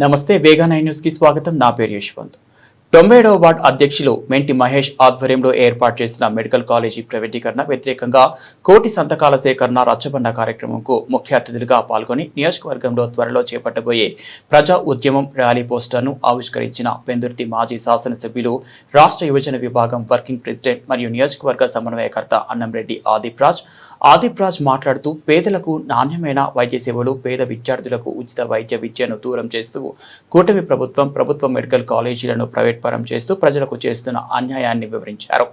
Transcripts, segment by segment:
నమస్తే వేగా నైన్ న్యూస్కి స్వాగతం. నా పేరు యశ్వంత్. తొంభైడవ వార్డ్ అధ్యక్షులు మెంటి మహేష్ ఆధ్వర్యంలో ఏర్పాటు చేసిన మెడికల్ కాలేజీ ప్రైవేటీకరణ వ్యతిరేకంగా కోటి సంతకాల సేకరణ రచ్చబండ కార్యక్రమంకు ముఖ్య అతిథులుగా పాల్గొని నియోజకవర్గంలో త్వరలో చేపట్టబోయే ప్రజా ఉద్యమం ర్యాలీ పోస్టర్ను ఆవిష్కరించిన పెందుర్తి మాజీ శాసనసభ్యులు రాష్ట్ర యువజన విభాగం వర్కింగ్ ప్రెసిడెంట్ మరియు నియోజకవర్గ సమన్వయకర్త అన్నంరెడ్డి ఆదిప్రాజ్. ఆదిప్రాజ్ మాట్లాడుతూ పేదలకు నాణ్యమైన వైద్య సేవలు పేద విద్యార్థులకు ఉచిత వైద్య విద్యను దూరం చేస్తూ కూటమి ప్రభుత్వం ప్రభుత్వ మెడికల్ కాలేజీలను ప్రైవేట్ పరం చేస్తూ ప్రజలకు చేస్తున్న అన్యాయాన్ని వివరించారు.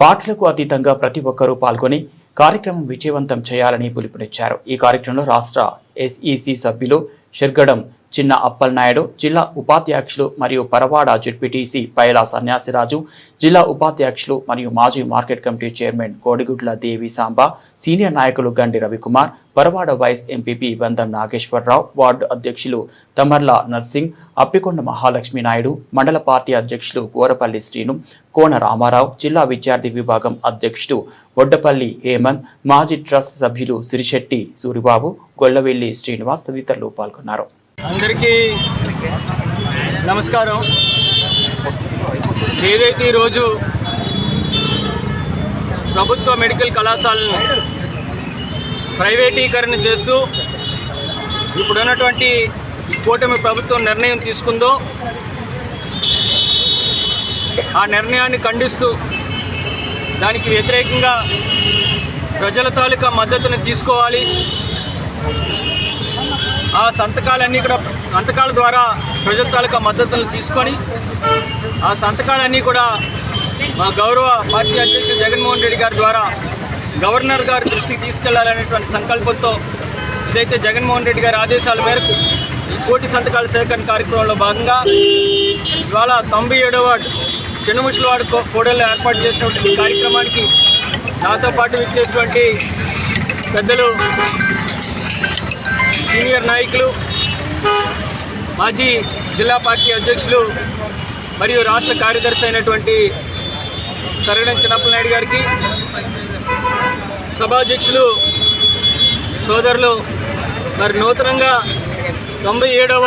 పాటలకు అతీతంగా ప్రతి ఒక్కరూ పాల్గొని కార్యక్రమం విజయవంతం చేయాలని పిలుపునిచ్చారు. ఈ కార్యక్రమంలో రాష్ట్ర ఎస్ఈసి సభ్యులు షిర్గడం చిన్న అప్పలనాయుడు జిల్లా ఉపాధ్యక్షులు మరియు పరవాడ జెడ్పీటీసీ పైలా సన్యాసిరాజు జిల్లా ఉపాధ్యక్షులు మరియు మాజీ market committee chairman కోడిగుడ్ల Devi Samba senior నాయకులు Gandi Ravikumar Paravada vice MPP Bandham Nageswararao ward అధ్యక్షులు తమర్ల నర్సింగ్ అప్పికొండ మహాలక్ష్మి నాయుడు మండల పార్టీ అధ్యక్షులు గోరపల్లి శ్రీను కోన రామారావు జిల్లా విద్యార్థి విభాగం అధ్యక్షుడు వడ్డపల్లి హేమంత్ మాజీ ట్రస్ట్ సభ్యులు సిరిశెట్టి సూరిబాబు గొల్లవెల్లి శ్రీనివాస్ తదితరులు పాల్గొన్నారు. అందరికీ నమస్కారం. ఏదైతే ఈరోజు ప్రభుత్వ మెడికల్ కళాశాలను ప్రైవేటీకరణ చేస్తూ ఇప్పుడున్నటువంటి కూటమి ప్రభుత్వం నిర్ణయం తీసుకుందో ఆ నిర్ణయాన్ని ఖండిస్తూ దానికి వ్యతిరేకంగా ప్రజల తాలూకా మద్దతును తీసుకోవాలి. ఆ సంతకాలన్నీ కూడా సంతకాల ద్వారా ప్రజల తాలూకా మద్దతులు తీసుకొని ఆ సంతకాలన్నీ కూడా మా గౌరవ పార్టీ అధ్యక్షుడు జగన్మోహన్ రెడ్డి గారి ద్వారా గవర్నర్ గారి దృష్టికి తీసుకెళ్ళాలనేటువంటి సంకల్పంతో ఇదైతే జగన్మోహన్ రెడ్డి గారి ఆదేశాల మేరకు ఈ కోటి సంతకాల సేకరణ కార్యక్రమంలో భాగంగా ఇవాళ తొంభై ఏడవ వార్డు చిన్నముసలివాడు కోడల్లో ఏర్పాటు చేసినటువంటి కార్యక్రమానికి నాతో పాటు ఇచ్చేసినటువంటి పెద్దలు సీనియర్ నాయకులు మాజీ జిల్లా పార్టీ అధ్యక్షులు మరియు రాష్ట్ర కార్యదర్శి అయినటువంటి సరగడం చిన్నప్పలనాయుడు గారికి సభాధ్యక్షులు సోదరులు మరి నూతనంగా తొంభై ఏడవ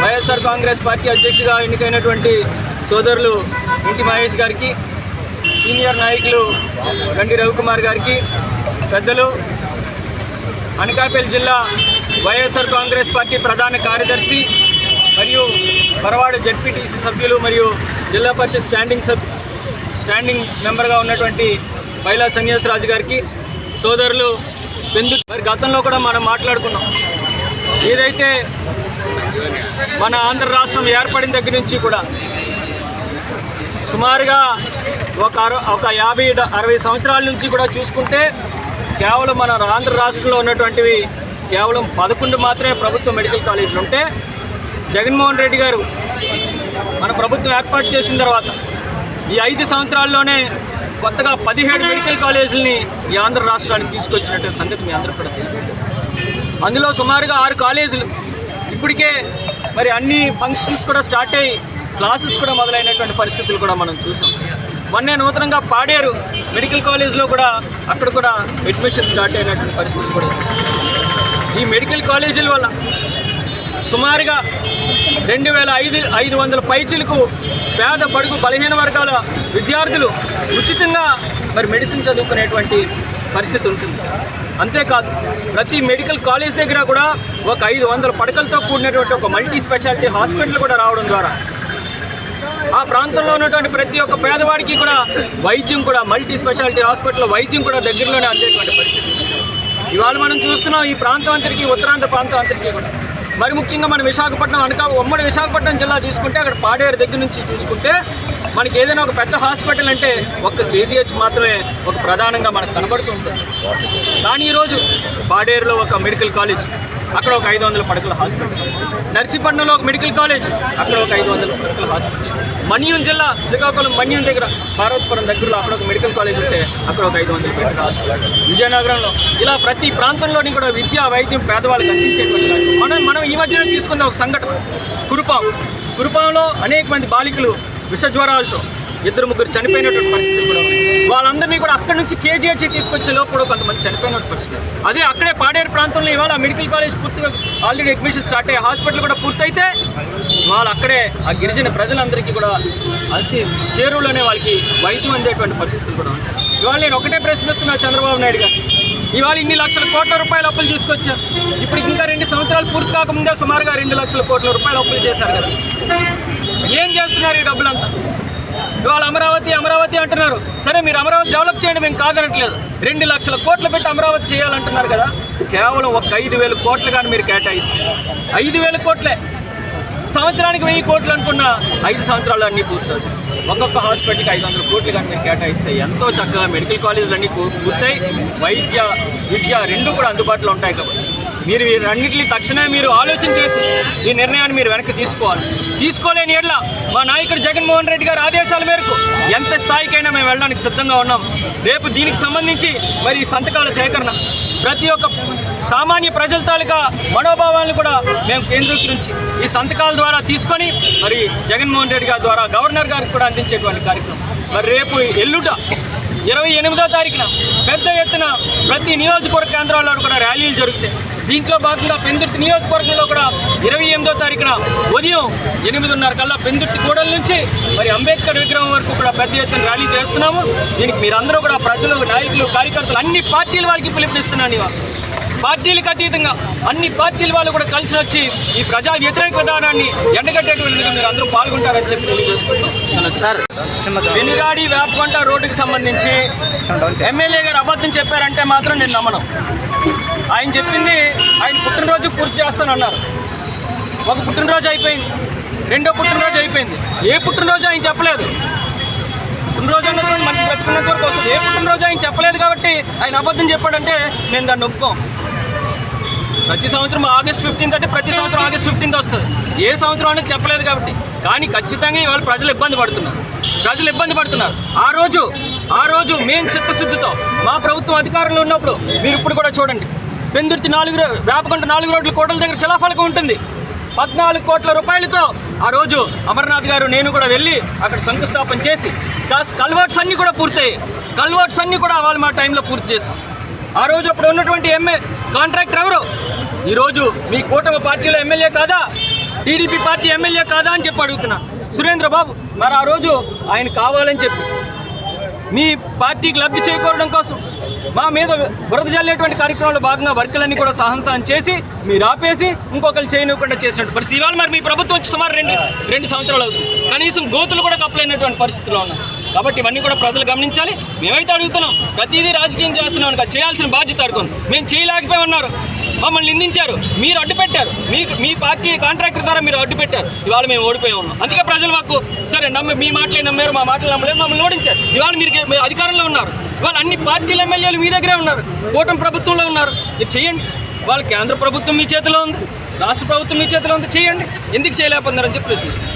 వైఎస్ఆర్ కాంగ్రెస్ పార్టీ అధ్యక్షుడిగా ఎన్నికైనటువంటి సోదరులు ఇంటి మహేష్ గారికి సీనియర్ నాయకులు గండి రవికుమార్ గారికి పెద్దలు అనకాపల్లి జిల్లా వైఎస్ఆర్ కాంగ్రెస్ పార్టీ ప్రధాన కార్యదర్శి మరియు పరవాడ జడ్పీటీసీ సభ్యులు మరియు జిల్లా పరిషత్ స్టాండింగ్ సబ్ స్టాండింగ్ మెంబర్గా ఉన్నటువంటి మహిళా సన్యాసరాజు గారికి సోదరులు పెందు మరి గతంలో కూడా మనం మాట్లాడుకున్నాం. ఏదైతే మన ఆంధ్ర రాష్ట్రం ఏర్పడిన దగ్గర నుంచి కూడా సుమారుగా ఒక అర ఒక యాభై అరవై సంవత్సరాల నుంచి కూడా చూసుకుంటే కేవలం మన ఆంధ్ర రాష్ట్రంలో ఉన్నటువంటివి కేవలం పదకొండు మాత్రమే ప్రభుత్వ మెడికల్ కాలేజీలు ఉంటే జగన్మోహన్ రెడ్డి గారు మన ప్రభుత్వం ఏర్పాటు చేసిన తర్వాత ఈ ఐదు సంవత్సరాల్లోనే కొత్తగా పదిహేడు మెడికల్ కాలేజీలని ఈ ఆంధ్ర రాష్ట్రానికి తీసుకొచ్చినట్టు సంగతి మీ అందరూ కూడా తెలిసింది అందులో సుమారుగా ఆరు కాలేజీలు ఇప్పటికే మరి అన్ని ఫంక్షన్స్ కూడా స్టార్ట్ అయ్యి క్లాసెస్ కూడా మొదలైనటువంటి పరిస్థితులు కూడా మనం చూసాం. మొన్నే నూతనంగా పాడేరు మెడికల్ కాలేజ్లో కూడా అక్కడ కూడా అడ్మిషన్ స్టార్ట్ అయినటువంటి పరిస్థితులు కూడా ఈ మెడికల్ కాలేజీల వల్ల సుమారుగా రెండు వేల ఐదు ఐదు వందల పైచీలకు పేద బడుగు బలహీన వర్గాల విద్యార్థులు ఉచితంగా మరి మెడిసిన్ చదువుకునేటువంటి పరిస్థితి ఉంటుంది. అంతేకాదు ప్రతి మెడికల్ కాలేజ్ దగ్గర కూడా ఒక ఐదు వందల పడకలతో కూడినటువంటి ఒక మల్టీ స్పెషాలిటీ హాస్పిటల్ కూడా రావడం ద్వారా ఆ ప్రాంతంలో ఉన్నటువంటి ప్రతి ఒక్క పేదవాడికి కూడా వైద్యం కూడా మల్టీ స్పెషాలిటీ హాస్పిటల్ వైద్యం కూడా దగ్గరలోనే అందేటువంటి పరిస్థితి. ఇవాళ మనం చూస్తున్నాం ఈ ప్రాంతం అంతరికి ఉత్తరాంధ్ర ప్రాంతం అంతటికి కూడా. మరి ముఖ్యంగా మన విశాఖపట్నం అనకా ఉమ్మడి విశాఖపట్నం జిల్లా తీసుకుంటే అక్కడ పాడేరు దగ్గర నుంచి చూసుకుంటే మనకి ఏదైనా ఒక పెద్ద హాస్పిటల్ అంటే ఒక్క కేజీహెచ్ మాత్రమే ఒక ప్రధానంగా మనకు కనబడుతూ ఉంటుంది. కానీ ఈరోజు పాడేరులో ఒక మెడికల్ కాలేజ్ అక్కడ ఒక ఐదు వందల పడకల హాస్పిటల్. నర్సీపట్నంలో ఒక మెడికల్ కాలేజ్ అక్కడ ఒక ఐదు వందల పడకల హాస్పిటల్. మన్యం జిల్లా శ్రీకాకుళం మన్యం దగ్గర పార్వతపురం దగ్గరలో అక్కడ ఒక మెడికల్ కాలేజ్ ఉంటే అక్కడ ఒక ఐదు వందల మెడికల్ హాస్పిటల్ విజయనగరంలో. ఇలా ప్రతి ప్రాంతంలోని కూడా విద్యా వైద్యం పేదవాళ్ళకి అందించేటువంటి మనం మనం ఈ మధ్యన తీసుకున్న ఒక సంఘటన. కురుపాం కురుపాంలో అనేక మంది బాలికలు విష జ్వరాలతో ఇద్దరు ముగ్గురు చనిపోయినటువంటి పరిస్థితి కూడా వాళ్ళందరినీ కూడా అక్కడి నుంచి కేజీహెచ్ తీసుకొచ్చే లోపు కూడా కొంతమంది చనిపోయినట్టు పరిస్థితి. అదే అక్కడే పాడేరు ప్రాంతంలో ఇవాళ మెడికల్ కాలేజ్ పూర్తిగా ఆల్రెడీ అడ్మిషన్ స్టార్ట్ అయ్యి హాస్పిటల్ కూడా పూర్తయితే వాళ్ళు అక్కడే ఆ గిరిజన ప్రజలందరికీ కూడా అతి చేరువలోనే వాళ్ళకి వైద్యం అందేటువంటి పరిస్థితులు కూడా ఉంటాయి. ఇవాళ నేను ఒకటే ప్రశ్నిస్తున్నా చంద్రబాబు నాయుడు గారు. ఇవాళ ఇన్ని లక్షల కోట్ల రూపాయల అప్పులు తీసుకొచ్చారు. ఇప్పుడు ఇంకా రెండు సంవత్సరాలు పూర్తి కాకముందే సుమారుగా రెండు లక్షల కోట్ల రూపాయల అప్పులు చేశారు కదా. ఏం చేస్తున్నారు ఈ డబ్బులంతా? ఇవాళ అమరావతి అమరావతి అంటున్నారు. సరే మీరు అమరావతి డెవలప్ చేయండి మేము కాదనట్లేదు. రెండు లక్షల కోట్లు పెట్టి అమరావతి చేయాలంటున్నారు కదా. కేవలం ఒక ఐదు వేల కోట్లు కానీ మీరు కేటాయిస్తే. ఐదు వేల కోట్లే. సంవత్సరానికి వెయ్యి కోట్లు అనుకున్న ఐదు సంవత్సరాలు అన్నీ పూర్తవుతాయి. ఒక్కొక్క హాస్పిటల్కి ఐదు వందల కోట్లు కానీ కేటాయిస్తే ఎంతో చక్కగా మెడికల్ కాలేజీలు అన్నీ పూర్తయి వైద్య విద్య రెండు కూడా అందుబాటులో ఉంటాయి కాబట్టి. మీరు వీరన్నింటినీ తక్షణమే మీరు ఆలోచన చేసి ఈ నిర్ణయాన్ని మీరు వెనక్కి తీసుకోవాలి. తీసుకోలేని ఎడ్ల మా నాయకుడు జగన్మోహన్ రెడ్డి గారి ఆదేశాల మేరకు ఎంత స్థాయికైనా మేము వెళ్ళడానికి సిద్ధంగా ఉన్నాం. రేపు దీనికి సంబంధించి మరి సంతకాల సేకరణ ప్రతి ఒక్క సామాన్య ప్రజల తాలూకా మనోభావాలను కూడా మేము కేంద్రీకరించి ఈ సంతకాల ద్వారా తీసుకొని మరి జగన్మోహన్ రెడ్డి గారి ద్వారా గవర్నర్ గారికి కూడా అందించేటువంటి కార్యక్రమం. మరి రేపు ఎల్లుట ఇరవై ఎనిమిదో తారీఖున పెద్ద ఎత్తున ప్రతి నియోజకవర్గ కేంద్రాల్లో కూడా ర్యాలీలు జరుగుతాయి. దీంట్లో భాగంగా పెందుర్తి నియోజకవర్గంలో కూడా ఇరవై ఎనిమిదో తారీఖున ఉదయం ఎనిమిదిన్నర కల్లా పెందుర్తి కూడల నుంచి మరి అంబేద్కర్ విగ్రహం వరకు కూడా పెద్ద ఎత్తున ర్యాలీ చేస్తున్నాము. దీనికి మీరందరూ కూడా ప్రజలు నాయకులు కార్యకర్తలు అన్ని పార్టీల వాళ్ళకి పిలుపునిస్తున్నాను ఇవాళ. పార్టీలకు అతీతంగా అన్ని పార్టీల వాళ్ళు కూడా కలిసి వచ్చి ఈ ప్రజా వ్యతిరేక విధానాన్ని ఎండగట్టేటువంటి మీరు అందరూ పాల్గొంటారని చెప్పి తెలియజేసుకుంటాం సార్ వెనుగాడి వేపకొండ రోడ్డుకి సంబంధించి ఎమ్మెల్యే గారు అబద్ధం చెప్పారంటే మాత్రం నేను నమ్మను. ఆయన చెప్పింది ఆయన పుట్టినరోజు పూర్తి చేస్తానన్నారు ఒక పుట్టినరోజు అయిపోయింది. రెండో పుట్టినరోజు అయిపోయింది. ఏ పుట్టినరోజు ఆయన చెప్పలేదు. పుట్టినరోజు అన్నటువంటి మనకి బ్రతుకున్నంత వరకు వస్తుంది. ఏ పుట్టినరోజు ఆయన చెప్పలేదు కాబట్టి ఆయన అబద్ధం చెప్పాడంటే మేము దాన్ని ఒప్పుకోం. ప్రతి సంవత్సరం ఆగస్ట్ ఫిఫ్టీన్త్ అంటే ప్రతి సంవత్సరం ఆగస్ట్ ఫిఫ్టీన్త్ వస్తుంది. ఏ సంవత్సరం అనేది చెప్పలేదు కాబట్టి. కానీ ఖచ్చితంగా ఇవాళ ప్రజలు ఇబ్బంది పడుతున్నారు. ప్రజలు ఇబ్బంది పడుతున్నారు. ఆ రోజు ఆ రోజు మేము చిత్తశుద్ధితో మా ప్రభుత్వం అధికారంలో ఉన్నప్పుడు మీరు ఇప్పుడు కూడా చూడండి. పెందుర్తి నాలుగు రో- వేపకొండ నాలుగు రోడ్ల కోటల దగ్గర శిలాఫలకం ఉంటుంది. పద్నాలుగు కోట్ల రూపాయలతో ఆ రోజు అమర్నాథ్ గారు నేను కూడా వెళ్ళి అక్కడ శంకుస్థాపన చేసి కల్వర్ట్స్ అన్నీ కూడా పూర్తయ్యాయి. కల్వర్ట్స్ అన్నీ కూడా వాళ్ళు మా టైంలో పూర్తి చేసాం ఆ రోజు అప్పుడు ఉన్నటువంటి ఎమ్మెల్యే కాంట్రాక్టర్ ఎవరు? ఈరోజు మీ కూటమి పార్టీలో ఎమ్మెల్యే కాదా? టీడీపీ పార్టీ ఎమ్మెల్యే కాదా అని చెప్పి అడుగుతున్నా. సురేంద్ర బాబు మరి ఆ రోజు ఆయన కావాలని చెప్పి మీ పార్టీకి లబ్ధి చేకూరడం కోసం మా మీద బురద జల్లేటువంటి కార్యక్రమంలో భాగంగా వర్కులన్నీ కూడా సహంసాన్ చేసి మీరు ఆపేసి ఇంకొకరు చేయనివ్వకుండా చేసినట్టు పరిస్థితి. ఇవాళ మరి మీ ప్రభుత్వం వచ్చి సుమారు రెండు రెండు సంవత్సరాలు అవుతుంది. కనీసం గోతులు కూడా కప్పలేనటువంటి పరిస్థితిలో ఉన్నాయి కాబట్టి ఇవన్నీ కూడా ప్రజలు గమనించాలి. మేమైతే అడుగుతున్నాం ప్రతిదీ రాజకీయం చేస్తున్నాం కదా చేయాల్సిన బాధ్యత అడుగుతుంది మేము చేయలేకపోయి మమ్మల్ని నిందించారు. మీరు అడ్డు పెట్టారు. మీ మీ పార్టీ కాంట్రాక్టర్ ద్వారా మీరు అడ్డు పెట్టారు. ఇవాళ మేము ఓడిపోయి ఉన్నాం అందుకే ప్రజలు మాకు సరే నమ్మి మీ మాటలే నమ్మారు మా మాటలు నమ్మలేదు మమ్మల్ని ఓడించారు. ఇవాళ మీరు మీరు అధికారంలో ఉన్నారు. ఇవాళ అన్ని పార్టీల ఎమ్మెల్యేలు మీ దగ్గరే ఉన్నారు. కూటమి ప్రభుత్వంలో ఉన్నారు. మీరు చేయండి. వాళ్ళ కేంద్ర ప్రభుత్వం మీ చేతిలో ఉంది. రాష్ట్ర ప్రభుత్వం మీ చేతిలో ఉంది. చేయండి. ఎందుకు చేయలేకపోతున్నారని చెప్పి ప్రశ్నిస్తాను